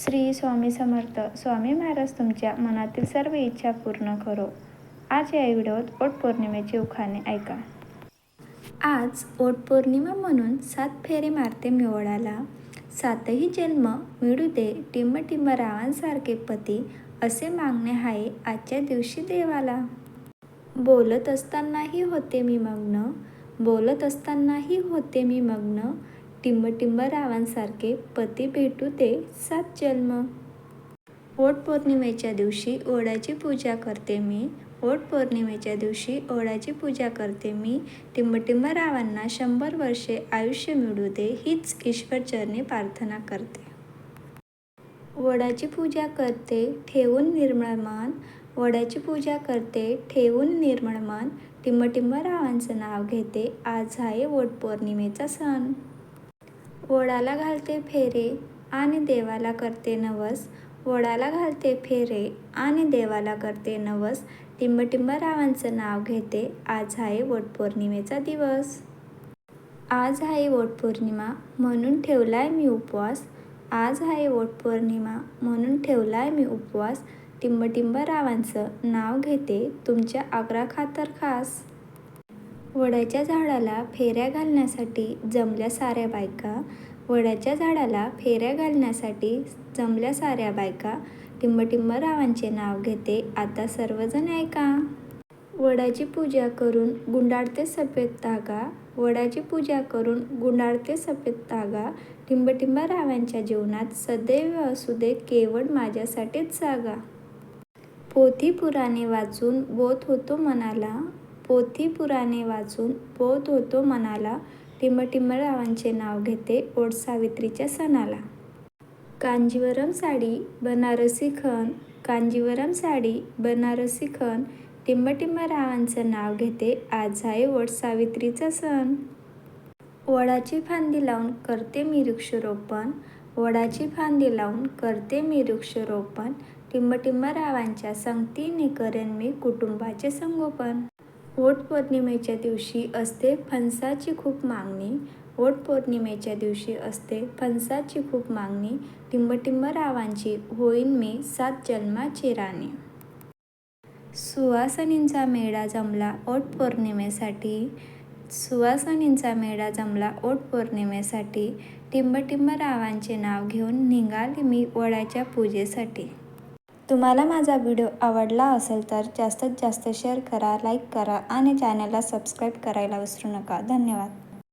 श्री स्वामी समर्थ. स्वामी महाराज तुमच्या मनातील सर्व इच्छा पूर्ण करो. आज या व्हिडिओत ओट उखाणे ऐका. आज ओट पौर्णिमा म्हणून सात फेरे मारते मिवळाला सातही जन्म मिळू दे टिंब टिंब रावांसारखे पती असे मागणे आहे आजच्या दिवशी देवाला. बोलत असतानाही होते मी मग्न बोलत असतानाही होते मी मग्न टिंबटिंब रावांसारखे पती भेटू दे सात जन्म. ओट पौर्णिमेच्या दिवशी ओढाची पूजा करते मी. ओट पौर्णिमेच्या दिवशी ओढाची पूजा करते मी. टिंबटिंब रावांना शंभर वर्षे आयुष्य मिळू दे हीच ईश्वरचरणी प्रार्थना करते. वडाची पूजा करते ठेवून निर्मळ मन वडाची पूजा करते ठेवून निर्मळ मन टिंबटिंब रावांचं नाव घेते आज आहे वटपौर्णिमेचा सण. वडाला घालते फेरे आणि देवाला करते नवस. वडाला घालते फेरे आणि देवाला करते नवस. टिंबटिंब रावांचं नाव घेते. आज आहे वटपौर्णिमेचा दिवस. आज आहे वटपौर्णिमा म्हणून ठेवलाय मी उपवास. आज आहे वटपौर्णिमा म्हणून ठेवलाय मी उपवास. टिंबटिंब रावांचं नाव घेते. तुमच्या आग्रा खातर खास. वडाच्या झाडाला फेऱ्या घालण्यासाठी जमल्या साऱ्या बायका वडाच्या झाडाला फेऱ्या घालण्यासाठी जमल्या साऱ्या बायका टिंबटिंब रावांचे नाव घेते आता सर्वजण ऐका वडाची पूजा करून गुंडाळते सफेद धागा वडाची पूजा करून गुंडाळते सफेद धागा टिंबटिंब रावांच्या जीवनात सदैव असू दे केवळ माझ्यासाठीच जागा. पोथी पुराणे वाचून बोध होतो मनाला. पोथी पुराणे वाचून बोध होतो मनाला. टिंबटिंबरावांचे नाव घेते ओट सावित्रीच्या सणाला. कांजीवरम साडी बनारसी खण. कांजीवरम साडी बनारसी खण. टिंबटिंबरावांचं नाव घेते आज आहे वट सावित्रीचा सण. वडाची फांदी लावून करते मी वृक्षरोपण. वडाची फांदी लावून करते मी वृक्षरोपण. टिंबटिंबरावांच्या संगतीने करेन मी कुटुंबाचे संगोपन. वट पौर्णिमेच्या दिवशी असते फणसाची खूप मागणी. वट पौर्णिमेच्या दिवशी असते फणसाची खूप मागणी. टिंबटिंब रावांची होईन मी सात जन्माची राणी. सुवासनींचा मेळा जमला ओट पौर्णिमेसाठी सुवासनींचा मेळा जमला ओट पौर्णिमेसाठी टिंबटिंब रावांचे नाव घेऊन निघाली मी वडाच्या पूजेसाठी. तुम्हाला माझा व्हिडिओ आवडला असेल तर जास्तीत जास्त शेअर करा लाईक करा आणि चॅनलला सबस्क्राईब करायला विसरू नका. धन्यवाद.